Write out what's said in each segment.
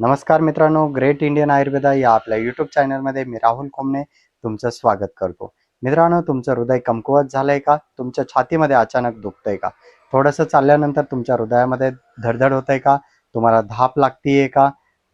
नमस्कार मित्रांनो great Indian Ayurveda या आपल्या यूट्यूब चॅनलमध्ये मी राहुल कोमने तुमचं स्वागत करतो. मित्रांनो तुमचं हृदय कमकुवत झालंय का? तुमच्या छातीमध्ये अचानक दुखतंय का? थोडंसं चालल्यानंतर तुमच्या हृदयामध्ये धडधड होतंय का? तुम्हाला धाप लागतीये का?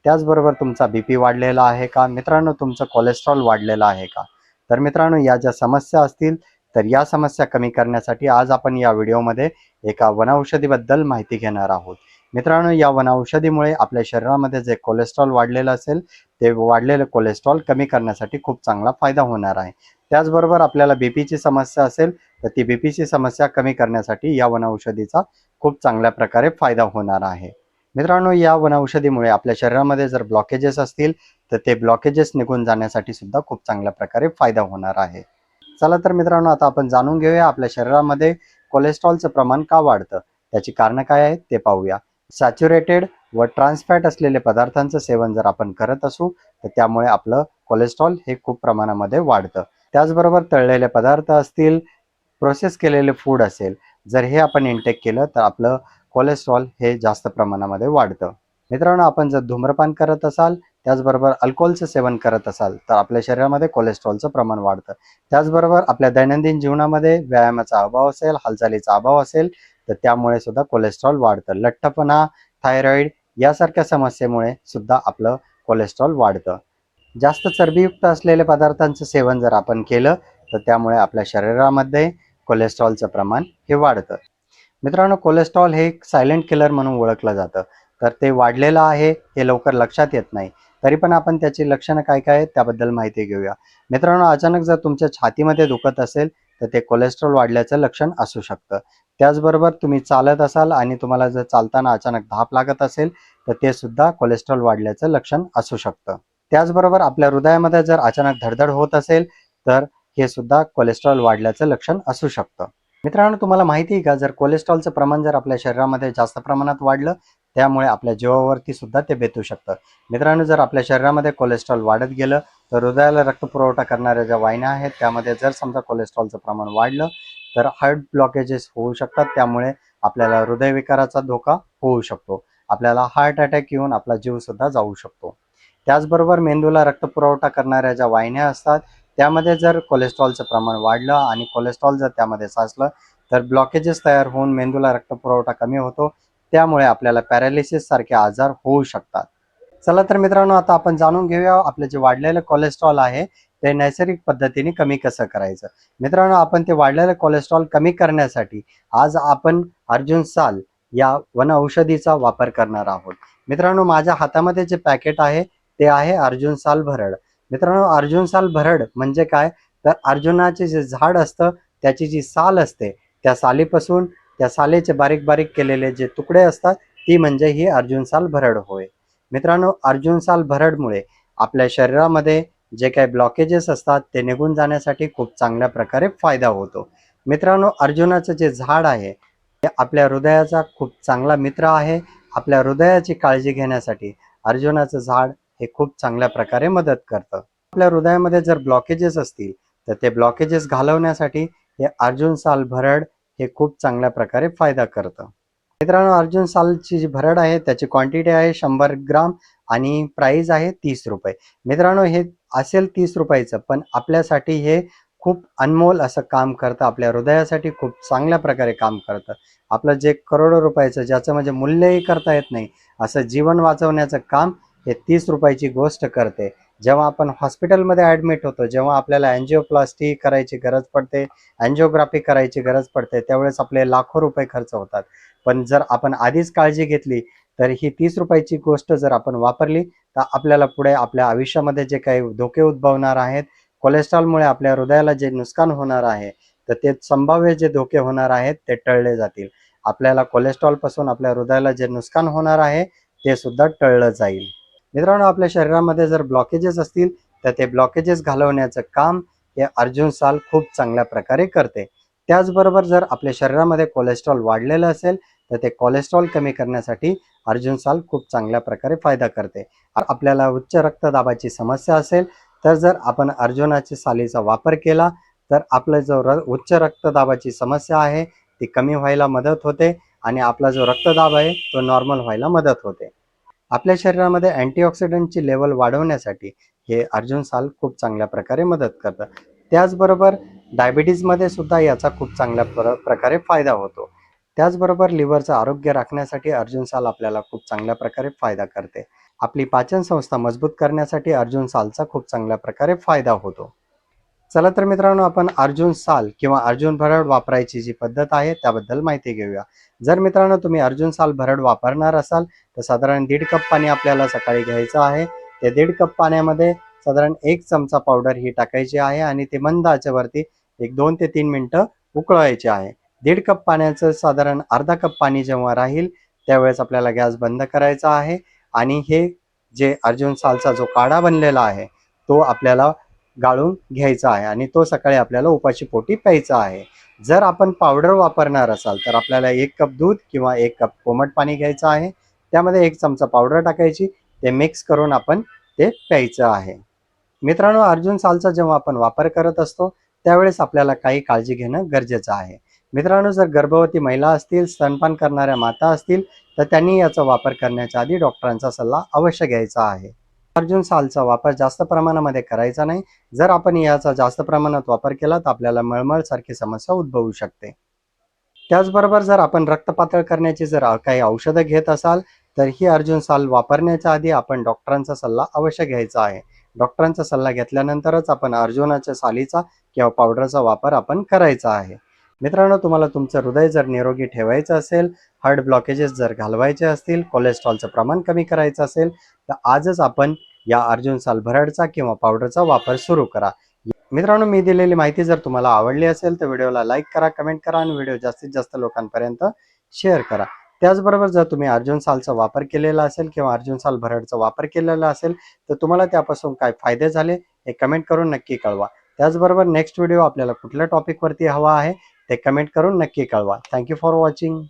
त्याचबरोबर तुमचा बी पी वाढलेला आहे का? मित्रांनो तुमचं कोलेस्ट्रॉल वाढलेलं आहे का? तर मित्रांनो या ज्या समस्या असतील तर या समस्या कमी करण्यासाठी आज आपण या व्हिडिओमध्ये एका वनौषधीबद्दल माहिती घेणार आहोत. मित्रांनो या वनौषधीमुळे आपल्या शरीरामध्ये जे कोलेस्ट्रॉल वाढलेलं असेल ते वाढलेलं कोलेस्ट्रॉल कमी करण्यासाठी खूप चांगला फायदा होणार आहे. त्याचबरोबर आपल्याला बीपीची समस्या असेल तर ती बीपीची समस्या कमी करण्यासाठी या वनौषधीचा खूप चांगल्या प्रकारे फायदा होणार आहे. मित्रांनो या वनौषधीमुळे आपल्या शरीरामध्ये जर ब्लॉकेजेस असतील तर ते ब्लॉकेजेस निघून जाण्यासाठी सुद्धा खूप चांगल्या प्रकारे फायदा होणार आहे. चला तर मित्रांनो आता आपण जाणून घेऊया आपल्या शरीरामध्ये कोलेस्ट्रॉलचं प्रमाण का वाढतं? त्याची कारणं काय आहेत ते पाहूया. सॅच्युरेटेड व ट्रान्सफॅट असलेले पदार्थांचं सेवन जर आपण करत असू तर त्यामुळे आपलं कोलेस्ट्रॉल हे खूप प्रमाणामध्ये वाढतं. त्याचबरोबर तळलेले पदार्थ असतील प्रोसेस केलेले फूड असेल जर हे आपण इंटेक केलं तर आपलं कोलेस्ट्रॉल हे जास्त प्रमाणामध्ये वाढतं. मित्रांनो आपण जर धूम्रपान करत असाल त्याचबरोबर अल्कोहोलचं सेवन करत असाल तर आपल्या शरीरामध्ये कोलेस्ट्रॉलचं प्रमाण वाढतं. त्याचबरोबर आपल्या दैनंदिन जीवनामध्ये व्यायामाचा अभाव असेल हालचालीचा अभाव असेल तर त्यामुळे सुद्धा कोलेस्ट्रॉल वाढतं. लठ्ठपणा थायरॉइड यासारख्या समस्येमुळे सुद्धा आपलं कोलेस्ट्रॉल वाढतं. जास्त चरबीयुक्त असलेल्या पदार्थांचं सेवन जर आपण केलं तर त्यामुळे आपल्या शरीरामध्ये कोलेस्ट्रॉलचं प्रमाण हे वाढतं. मित्रांनो कोलेस्ट्रॉल हे एक सायलेंट किलर म्हणून ओळखलं जातं. तर ते वाढलेलं आहे हे लवकर लक्षात येत नाही. तरी पण आपण त्याची लक्षणं काय काय आहेत त्याबद्दल माहिती घेऊया. मित्रांनो अचानक जर तुमच्या छातीमध्ये दुखत असेल तर ते कोलेस्ट्रॉल वाढल्याचं लक्षण असू शकतं. त्याचबरोबर तुम्ही चालत असाल आणि तुम्हाला जर चालताना अचानक धाप लागत असेल तर ते सुद्धा कोलेस्ट्रॉल वाढल्याचं लक्षण असू शकतं. त्याचबरोबर आपल्या हृदयामध्ये जर अचानक धडधड होत असेल तर हे सुद्धा कोलेस्ट्रॉल वाढल्याचं लक्षण असू शकतं. मित्रांनो तुम्हाला माहिती आहे का? जर कोलेस्ट्रॉलचं प्रमाण जर आपल्या शरीरामध्ये जास्त प्रमाणात वाढलं त्यामुळे आपल्या जीवावरती सुद्धा ते बेतू शकतं. मित्रांनो जर आपल्या शरीरामध्ये कोलेस्ट्रॉल वाढत गेलं तर हृदयाला रक्तपुरवठा करणाऱ्या ज्या वाहिन्या आहेत त्यामध्ये जर समजा कोलेस्ट्रॉलचं प्रमाण वाढलं तर हार्ट ब्लॉकेजेस होऊ शकतात. त्यामुळे आपल्याला हृदयविकाराचा धोका होऊ शकतो. आपल्याला हार्ट अटॅक येऊन आपला जीव सुद्धा जाऊ शकतो. त्याचबरोबर मेंदूला रक्तपुरवठा करणाऱ्या ज्या वाहिन्या असतात त्यामध्ये जर कोलेस्ट्रॉलचं प्रमाण वाढलं आणि कोलेस्ट्रॉल जर त्यामध्ये साचलं तर ब्लॉकेजेस तयार होऊन मेंदूला रक्तपुरवठा कमी होतो. त्यामुळे आपल्याला पॅरालिसिस सारखे आजार होऊ शकतात. चला तर मित्रांनो आता आपण जाणून घेऊया आपलं जे वाढलेलं कोलेस्ट्रॉल आहे ते नैसर्गिक पद्धतीने कमी कसं करायचं. मित्रांनो आपण ते वाढलेलं कोलेस्ट्रॉल कमी करण्यासाठी आज आपण अर्जुन साल या वन औषधीचा वापर करणार आहोत. मित्रांनो माझ्या हातामध्ये जे पॅकेट आहे ते आहे अर्जुन साल भरड. मित्रांनो अर्जुन साल भरड म्हणजे काय? तर अर्जुनाचे जे झाड असतं त्याची जी साल असते त्या सालीपासून त्या सालेचे बारीक बारीक केलेले जे तुकडे असतात ती म्हणजे ही अर्जुन साल भरड होय. मित्रांनो अर्जुन साल भरडमुळे आपल्या शरीरामध्ये जे काही ब्लॉकेजेस असतात ते निघून जाण्यासाठी खूप चांगल्या प्रकारे फायदा होतो. मित्रांनो अर्जुनाचं जे झाड आहे ते आपल्या हृदयाचा खूप चांगला मित्र आहे. आपल्या हृदयाची काळजी घेण्यासाठी अर्जुनाचं झाड हे खूप चांगल्या प्रकारे मदत करतं. आपल्या हृदयामध्ये जर ब्लॉकेजेस असतील तर ते ब्लॉकेजेस घालवण्यासाठी हे अर्जुन साल भरड हे खूप चांगल्या प्रकारे फायदा करतं. मित्रांनो अर्जुन सालची जी भरड आहे त्याची क्वांटिटी आहे शंभर ग्राम आणि प्राइस आहे तीस रुपये. मित्रांनो हे असेल तीस रुपयाचं पण आपल्यासाठी हे खूप अनमोल असं काम करतं. आपल्या हृदयासाठी खूप चांगल्या प्रकारे काम करतं. आपलं जे करोडो रुपयाचं ज्याचं म्हणजे मूल्यही करता येत नाही असं जीवन वाचवण्याचं काम हे तीस रुपयाची गोष्ट करते. जेव्हा आपण हॉस्पिटलमध्ये ॲडमिट होतो जेव्हा आपल्याला अँजिओप्लास्टी करायची गरज पडते अँजिओग्राफी करायची गरज पडते त्यावेळेस आपले लाखो रुपये खर्च होतात. पण जर आपण आधीच काळजी घेतली तर ही तीस रुपयाची गोष्ट जर आपण वापरली तर आपल्याला पुढे आपल्या आयुष्यामध्ये जे काही धोके उद्भवणार आहेत कोलेस्ट्रॉलमुळे आपल्या हृदयाला जे नुकसान होणार आहे तर ते संभाव्य जे धोके होणार आहेत ते टळले जातील. आपल्याला कोलेस्ट्रॉलपासून आपल्या हृदयाला जे नुकसान होणार आहे ते सुद्धा टळलं जाईल. मित्रांनो आपल्या शरीरामध्ये जर ब्लॉकेजेस असतील तर ते ब्लॉकेजेस घालवण्याचं काम हे अर्जुन साल खूप चांगल्या प्रकारे करते. त्याचबरोबर जर आपल्या शरीरामध्ये कोलेस्ट्रॉल वाढलेलं असेल तर ते कोलेस्ट्रॉल कमी करण्यासाठी अर्जुन साल खूप चांगल्या प्रकारे फायदा करते. आपल्याला उच्च रक्तदाबाची समस्या असेल तर जर आपण अर्जुनाच्या सालीचा वापर केला तर आपला जो र उच्च रक्तदाबाची समस्या आहे ती कमी व्हायला मदत होते आणि आपला जो रक्तदाब आहे तो नॉर्मल व्हायला मदत होते. आपल्या शरीरामध्ये अँटीऑक्सिडंटची लेवल वाढवण्यासाठी हे अर्जुन साल खूप चांगल्या प्रकारे मदत करतं त्याचबरोबर डायबिटीजमध्ये सुद्धा याचा खूप चांगल्या प्र प्रकारे फायदा होतो. त्याचबरोबर लिव्हरचं आरोग्य राखण्यासाठी अर्जुन साल आपल्याला खूप चांगल्या प्रकारे फायदा करते. आपली पाचन संस्था मजबूत करण्यासाठी अर्जुन सालचा खूप चांगल्या प्रकारे फायदा होतो. चला तर मित्रांनो आपण अर्जुन साल किंवा अर्जुन भरड वापरायची जी पद्धत आहे त्याबद्दल माहिती घेऊया. जर मित्रांनो तुम्ही अर्जुन साल भरड वापरणार असाल तर साधारण दीड कप पाणी आपल्याला सकाळी घ्यायचं आहे. ते दीड कप पाण्यामध्ये साधारण एक चमचा पावडर ही टाकायची आहे आणि ते मंद आचेवरती एक दोन ते तीन मिनटं उकळवायचे आहे. दीड कप पाण्याचं साधारण अर्धा कप पाणी जेव्हा राहील त्यावेळेस आपल्याला गॅस बंद करायचा आहे. आणि हे जे अर्जुन सालचा जो काढा बनलेला आहे तो आपल्याला गाळून घ्यायचा आहे आणि तो सकाळी आपल्याला उपाशी पोटी प्यायचा आहे. जर आपण पावडर वापरणार असाल तर आपल्याला एक कप दूध किंवा एक कप कोमट पाणी घ्यायचं आहे. त्यामध्ये एक चमचा पावडर टाकायची. ते मिक्स करून आपण ते प्यायचं आहे. मित्रांनो अर्जुन सालचा जेव्हा आपण वापर करत असतो त्यावेळेस आपल्याला काही काळजी घेणं गरजेचं आहे. मित्रांनो जर गर्भवती महिला असतील स्तनपान करणाऱ्या माता असतील तर त्यांनी याचा वापर करण्याच्या आधी डॉक्टरांचा सल्ला अवश्य घ्यायचा आहे. अर्जुन सालचा वापर जास्त प्रमाणामध्ये करायचा नाही. जर आपण याचा जास्त प्रमाणात वापर केला तर आपल्याला मळमळ सारखी समस्या उद्भवू शकते. त्याचबरोबर जर आपण रक्त पातळ करण्याची जर काही औषधं घेत असाल तर ही अर्जुन साल वापरण्याच्या आधी आपण डॉक्टरांचा सल्ला अवश्य घ्यायचा आहे. डॉक्टरांचा सल्ला घेतल्यानंतरच आपण अर्जुनाच्या सालीचा किंवा पावडरचा वापर आपण करायचा आहे. मित्रांनो तुम्हाला तुमचं हृदय जर निरोगी ठेवायचं असेल हार्ट ब्लॉकेजेस जर घालवायचे असतील कोलेस्ट्रॉलचं प्रमाण कमी करायचं असेल तर आजच आपण या अर्जुन सालभरडचा किंवा पावडरचा वापर सुरू करा. मित्रांनो मी दिलेली माहिती जर तुम्हाला आवडली असेल तर व्हिडिओला लाईक करा कमेंट करा आणि व्हिडिओ जास्तीत जास्त लोकांपर्यंत शेअर करा. त्याचबरोबर जर तुम्ही अर्जुन सालचा वापर केलेला असेल किंवा अर्जुन साल भरडचा वापर केलेला असेल तर तुम्हाला त्यापासून काय फायदे झाले हे कमेंट करून नक्की कळवा. त्याचबरोबर नेक्स्ट व्हिडिओ आपल्याला कुठल्या टॉपिकवरती हवा आहे ते कमेंट करून नक्की कळवा. Thank you for watching